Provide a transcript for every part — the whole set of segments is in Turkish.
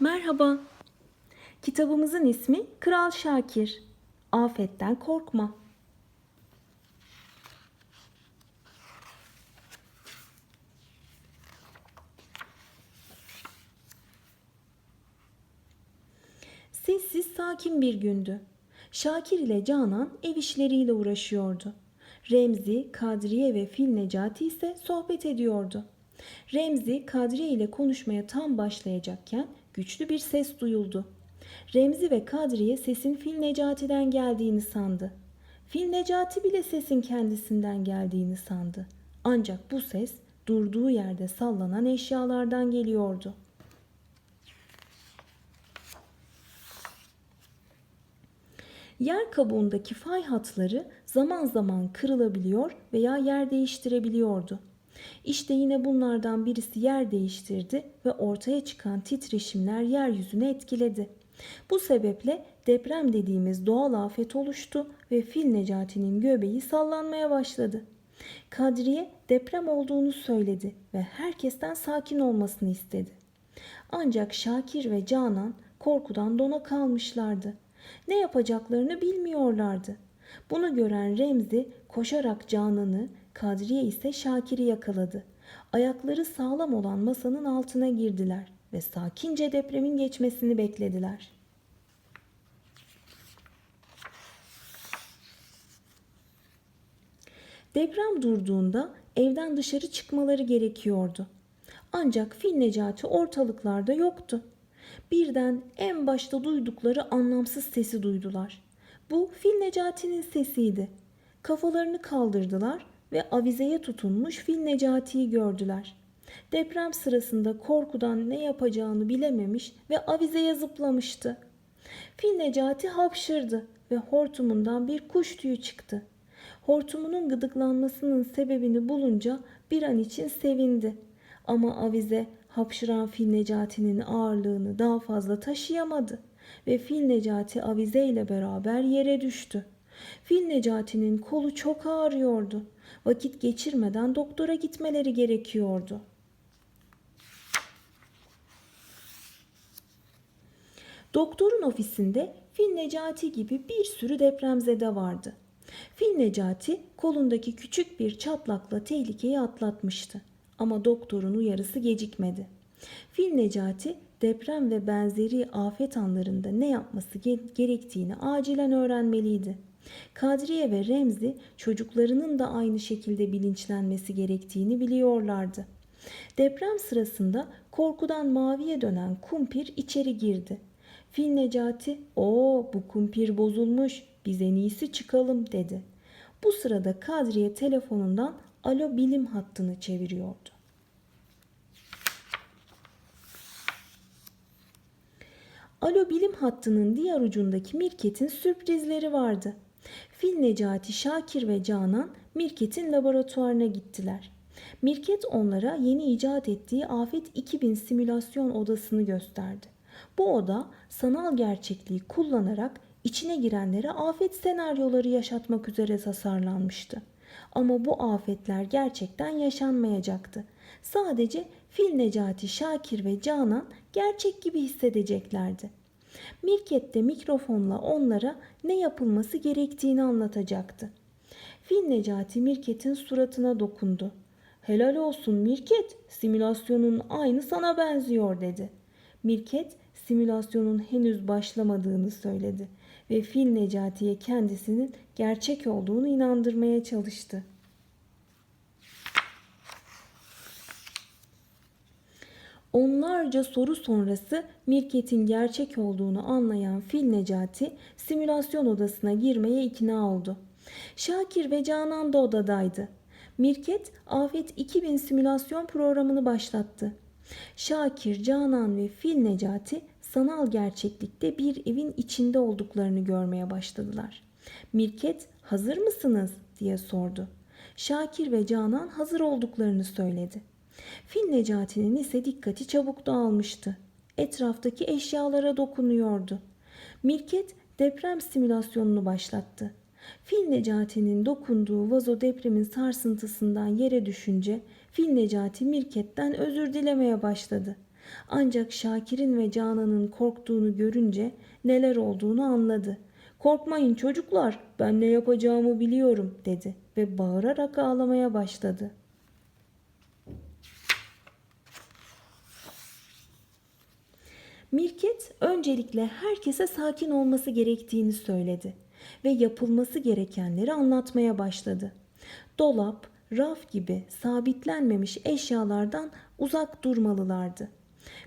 Merhaba. Kitabımızın ismi Kral Şakir. Afetten korkma. Sessiz sakin bir gündü. Şakir ile Canan ev işleriyle uğraşıyordu. Remzi, Kadriye ve Fil Necati ise sohbet ediyordu. Remzi, Kadriye ile konuşmaya tam başlayacakken güçlü bir ses duyuldu. Remzi ve Kadriye sesin Fil Necati'den geldiğini sandı. Fil Necati bile sesin kendisinden geldiğini sandı. Ancak bu ses durduğu yerde sallanan eşyalardan geliyordu. Yer kabuğundaki fay hatları zaman zaman kırılabiliyor veya yer değiştirebiliyordu. İşte yine bunlardan birisi yer değiştirdi ve ortaya çıkan titreşimler yeryüzünü etkiledi. Bu sebeple deprem dediğimiz doğal afet oluştu ve Fil Necati'nin göbeği sallanmaya başladı. Kadriye deprem olduğunu söyledi ve herkesten sakin olmasını istedi. Ancak Şakir ve Canan korkudan dona kalmışlardı. Ne yapacaklarını bilmiyorlardı. Bunu gören Remzi koşarak Canan'ı, Kadriye ise Şakir'i yakaladı. Ayakları sağlam olan masanın altına girdiler ve sakince depremin geçmesini beklediler. Deprem durduğunda evden dışarı çıkmaları gerekiyordu. Ancak Fil Necati ortalıklarda yoktu. Birden en başta duydukları anlamsız sesi duydular. Bu Fil Necati'nin sesiydi. Kafalarını kaldırdılar ve avizeye tutunmuş Fil Necati'yi gördüler. Deprem sırasında korkudan ne yapacağını bilememiş ve avizeye zıplamıştı. Fil Necati hapşırdı ve hortumundan bir kuş tüyü çıktı. Hortumunun gıdıklanmasının sebebini bulunca bir an için sevindi. Ama avize hapşıran Fil Necati'nin ağırlığını daha fazla taşıyamadı ve Fil Necati avize ile beraber yere düştü. Fil Necati'nin kolu çok ağrıyordu. Vakit geçirmeden doktora gitmeleri gerekiyordu. Doktorun ofisinde Fil Necati gibi bir sürü depremzede vardı. Fil Necati kolundaki küçük bir çatlakla tehlikeyi atlatmıştı. Ama doktorun uyarısı gecikmedi. Fil Necati deprem ve benzeri afet anlarında ne yapması gerektiğini acilen öğrenmeliydi. Kadriye ve Remzi çocuklarının da aynı şekilde bilinçlenmesi gerektiğini biliyorlardı. Deprem sırasında korkudan maviye dönen kumpir içeri girdi. Fil Necati, "O, bu kumpir bozulmuş. Biz en iyisi çıkalım." dedi. Bu sırada Kadriye telefonundan alo bilim hattını çeviriyordu. Alo bilim hattının diğer ucundaki Mirket'in sürprizleri vardı. Fil Necati, Şakir ve Canan Mirket'in laboratuvarına gittiler. Mirket onlara yeni icat ettiği Afet 2000 simülasyon odasını gösterdi. Bu oda sanal gerçekliği kullanarak içine girenlere afet senaryoları yaşatmak üzere tasarlanmıştı. Ama bu afetler gerçekten yaşanmayacaktı. Sadece Fil Necati, Şakir ve Canan gerçek gibi hissedeceklerdi. Mirket de mikrofonla onlara ne yapılması gerektiğini anlatacaktı. Fil Necati Mirket'in suratına dokundu. Helal olsun Mirket, simülasyonun aynı sana benziyor dedi. Mirket simülasyonun henüz başlamadığını söyledi ve Fil Necati'ye kendisinin gerçek olduğunu inandırmaya çalıştı. Onlarca soru sonrası Mirket'in gerçek olduğunu anlayan Fil Necati simülasyon odasına girmeye ikna oldu. Şakir ve Canan da odadaydı. Mirket Afet 2000 simülasyon programını başlattı. Şakir, Canan ve Fil Necati sanal gerçeklikte bir evin içinde olduklarını görmeye başladılar. Mirket hazır mısınız diye sordu. Şakir ve Canan hazır olduklarını söyledi. Fil Necati'nin ise dikkati çabuk dağılmıştı. Etraftaki eşyalara dokunuyordu. Mirket deprem simülasyonunu başlattı. Fil Necati'nin dokunduğu vazo depremin sarsıntısından yere düşünce Fil Necati Mirket'ten özür dilemeye başladı. Ancak Şakir'in ve Canan'ın korktuğunu görünce neler olduğunu anladı. Korkmayın çocuklar, ben ne yapacağımı biliyorum dedi ve bağırarak ağlamaya başladı. Mirket öncelikle herkese sakin olması gerektiğini söyledi ve yapılması gerekenleri anlatmaya başladı. Dolap, raf gibi sabitlenmemiş eşyalardan uzak durmalılardı.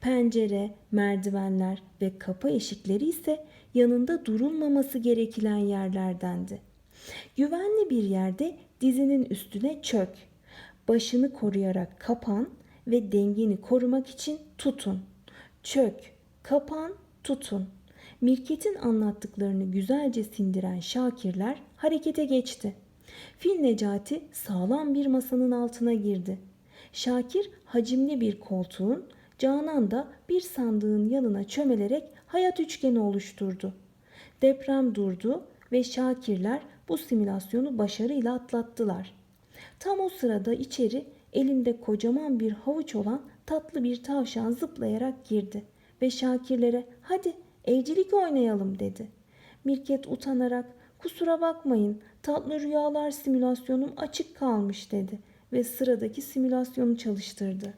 Pencere, merdivenler ve kapı eşikleri ise yanında durulmaması gereken yerlerdendi. Güvenli bir yerde dizinin üstüne çök. Başını koruyarak kapan ve dengeni korumak için tutun. Çök, kapan, tutun. Mirket'in anlattıklarını güzelce sindiren Şakirler harekete geçti. Fil Necati sağlam bir masanın altına girdi. Şakir hacimli bir koltuğun, Canan da bir sandığın yanına çömelerek hayat üçgeni oluşturdu. Deprem durdu ve Şakirler bu simülasyonu başarıyla atlattılar. Tam o sırada içeri elinde kocaman bir havuç olan tatlı bir tavşan zıplayarak girdi ve Şakirlere hadi evcilik oynayalım dedi. Mirket utanarak kusura bakmayın tatlı rüyalar simülasyonum açık kalmış dedi ve sıradaki simülasyonu çalıştırdı.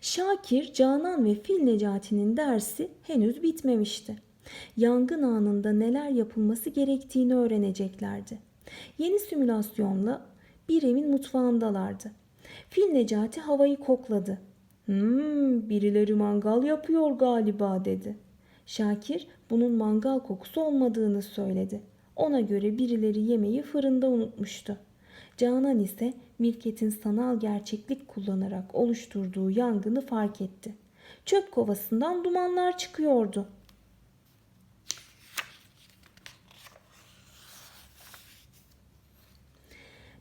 Şakir, Canan ve Fil Necati'nin dersi henüz bitmemişti. Yangın anında neler yapılması gerektiğini öğreneceklerdi. Yeni simülasyonla bir evin mutfağındalardı. Fil Necati havayı kokladı. Hmm, birileri mangal yapıyor galiba dedi. Şakir bunun mangal kokusu olmadığını söyledi. Ona göre birileri yemeği fırında unutmuştu. Canan ise Mirket'in sanal gerçeklik kullanarak oluşturduğu yangını fark etti. Çöp kovasından dumanlar çıkıyordu.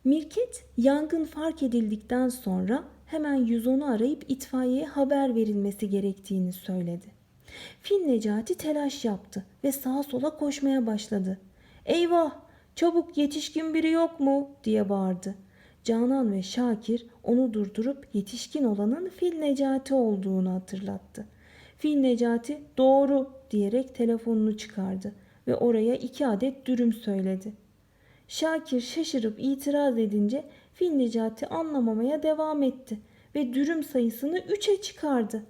Mirket yangın fark edildikten sonra hemen 110'u arayıp itfaiyeye haber verilmesi gerektiğini söyledi. Fil Necati telaş yaptı ve sağa sola koşmaya başladı. Eyvah! Çabuk yetişkin biri yok mu? diye bağırdı. Canan ve Şakir onu durdurup yetişkin olanın Fil Necati olduğunu hatırlattı. Fil Necati doğru diyerek telefonunu çıkardı ve oraya iki adet dürüm söyledi. Şakir şaşırıp itiraz edince Fil anlamamaya devam etti ve dürüm sayısını üçe çıkardı.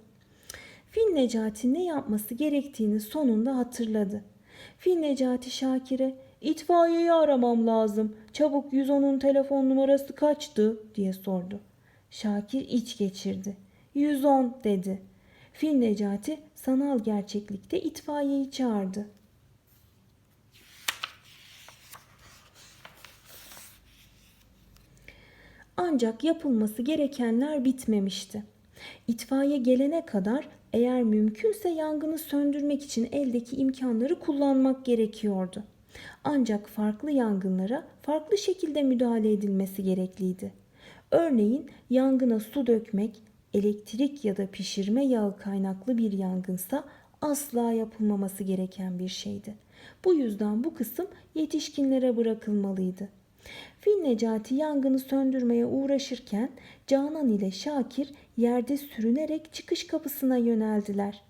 Fil Necati ne yapması gerektiğini sonunda hatırladı. Fil Necati Şakir'e itfaiyeyi aramam lazım. Çabuk 110'un telefon numarası kaçtı diye sordu. Şakir iç geçirdi. 110 dedi. Fil Necati sanal gerçeklikte itfaiyeyi çağırdı. Ancak yapılması gerekenler bitmemişti. İtfaiye gelene kadar eğer mümkünse yangını söndürmek için eldeki imkanları kullanmak gerekiyordu. Ancak farklı yangınlara farklı şekilde müdahale edilmesi gerekliydi. Örneğin yangına su dökmek, elektrik ya da pişirme yağı kaynaklı bir yangınsa asla yapılmaması gereken bir şeydi. Bu yüzden bu kısım yetişkinlere bırakılmalıydı. Fil Necati yangını söndürmeye uğraşırken Canan ile Şakir yerde sürünerek çıkış kapısına yöneldiler.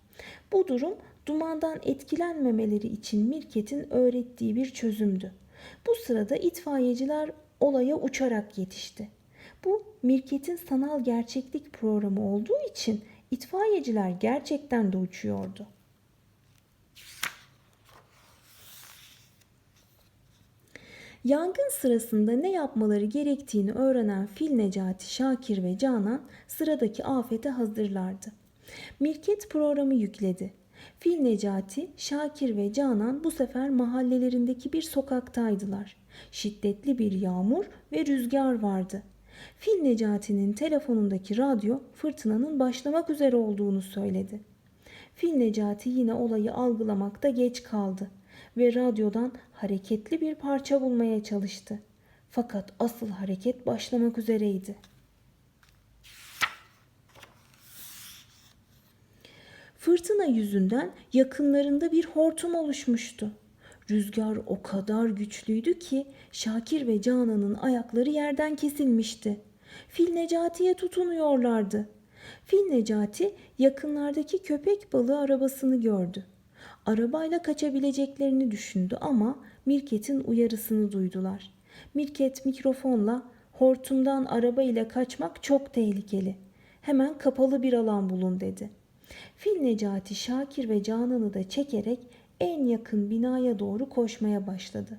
Bu durum dumandan etkilenmemeleri için Mirket'in öğrettiği bir çözümdü. Bu sırada itfaiyeciler olaya uçarak yetişti. Bu Mirket'in sanal gerçeklik programı olduğu için itfaiyeciler gerçekten de uçuyordu. Yangın sırasında ne yapmaları gerektiğini öğrenen Fil Necati, Şakir ve Canan sıradaki afete hazırlardı. Mirket programı yükledi. Fil Necati, Şakir ve Canan bu sefer mahallelerindeki bir sokaktaydılar. Şiddetli bir yağmur ve rüzgar vardı. Fil Necati'nin telefonundaki radyo fırtınanın başlamak üzere olduğunu söyledi. Fil Necati yine olayı algılamakta geç kaldı ve radyodan hareketli bir parça bulmaya çalıştı. Fakat asıl hareket başlamak üzereydi. Fırtına yüzünden yakınlarında bir hortum oluşmuştu. Rüzgar o kadar güçlüydü ki Şakir ve Canan'ın ayakları yerden kesilmişti. Fil Necati'ye tutunuyorlardı. Fil Necati yakınlardaki köpek balığı arabasını gördü. Arabayla kaçabileceklerini düşündü ama Mirket'in uyarısını duydular. Mirket mikrofonla hortumdan araba ile kaçmak çok tehlikeli. Hemen kapalı bir alan bulun dedi. Fil Necati Şakir ve Canan'ı da çekerek en yakın binaya doğru koşmaya başladı.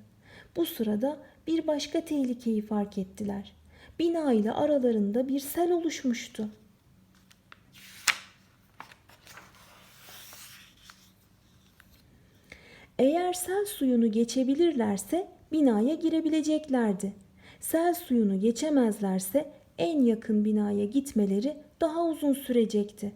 Bu sırada bir başka tehlikeyi fark ettiler. Bina ile aralarında bir sel oluşmuştu. Eğer sel suyunu geçebilirlerse binaya girebileceklerdi. Sel suyunu geçemezlerse en yakın binaya gitmeleri daha uzun sürecekti.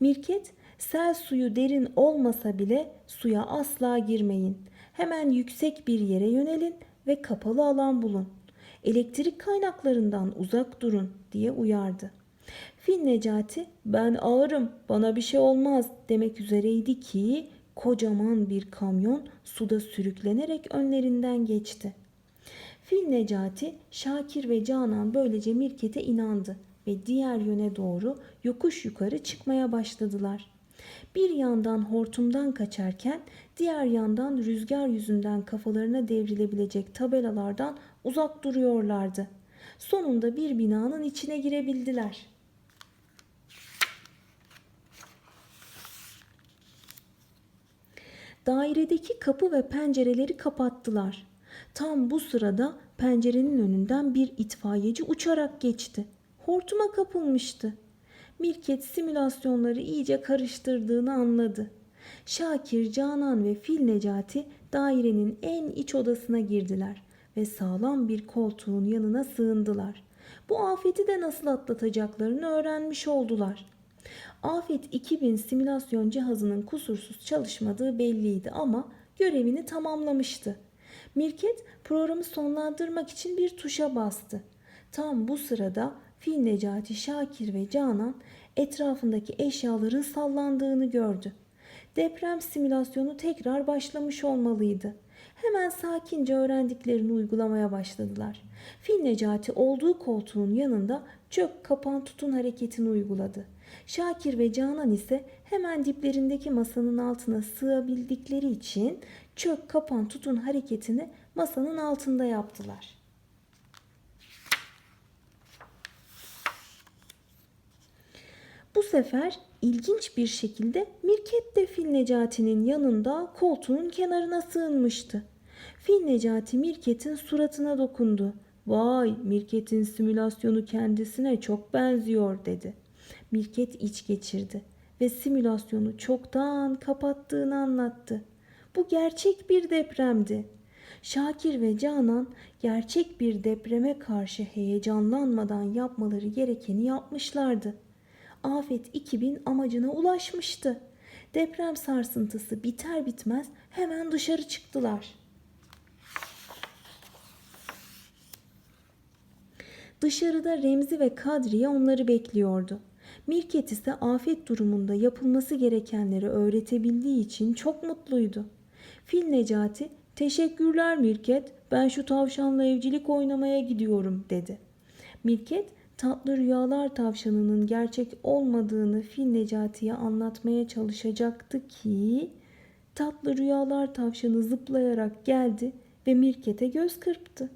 Mirket, sel suyu derin olmasa bile suya asla girmeyin. Hemen yüksek bir yere yönelin ve kapalı alan bulun. Elektrik kaynaklarından uzak durun diye uyardı. Fil Necati ben ağırım bana bir şey olmaz demek üzereydi ki kocaman bir kamyon suda sürüklenerek önlerinden geçti. Fil Necati, Şakir ve Canan böylece Mirket'e inandı ve diğer yöne doğru yokuş yukarı çıkmaya başladılar. Bir yandan hortumdan kaçarken diğer yandan rüzgar yüzünden kafalarına devrilebilecek tabelalardan uzak duruyorlardı. Sonunda bir binanın içine girebildiler. Dairedeki kapı ve pencereleri kapattılar. Tam bu sırada pencerenin önünden bir itfaiyeci uçarak geçti. Hortuma kapılmıştı. Mirket simülasyonları iyice karıştırdığını anladı. Şakir, Canan ve Fil Necati dairenin en iç odasına girdiler ve sağlam bir koltuğun yanına sığındılar. Bu afeti de nasıl atlatacaklarını öğrenmiş oldular. Afet 2000 simülasyon cihazının kusursuz çalışmadığı belliydi ama görevini tamamlamıştı. Mirket programı sonlandırmak için bir tuşa bastı. Tam bu sırada Fil Necati, Şakir ve Canan etrafındaki eşyaların sallandığını gördü. Deprem simülasyonu tekrar başlamış olmalıydı. Hemen sakince öğrendiklerini uygulamaya başladılar. Fil Necati olduğu koltuğun yanında çök kapan tutun hareketini uyguladı. Şakir ve Canan ise hemen diplerindeki masanın altına sığabildikleri için çök kapan tutun hareketini masanın altında yaptılar. Bu sefer ilginç bir şekilde Mirket de Fil Necati'nin yanında koltuğun kenarına sığınmıştı. Fil Necati Mirket'in suratına dokundu. Vay Mirket'in simülasyonu kendisine çok benziyor dedi. Mirket iç geçirdi ve simülasyonu çoktan kapattığını anlattı. Bu gerçek bir depremdi. Şakir ve Canan gerçek bir depreme karşı heyecanlanmadan yapmaları gerekeni yapmışlardı. Afet 2000 amacına ulaşmıştı. Deprem sarsıntısı biter bitmez hemen dışarı çıktılar. Dışarıda Remzi ve Kadriye onları bekliyordu. Mirket ise afet durumunda yapılması gerekenleri öğretebildiği için çok mutluydu. Fil Necati, teşekkürler Mirket, ben şu tavşanla evcilik oynamaya gidiyorum dedi. Mirket, tatlı rüyalar tavşanının gerçek olmadığını Fil Necati'ye anlatmaya çalışacaktı ki tatlı rüyalar tavşanı zıplayarak geldi ve Mirket'e göz kırptı.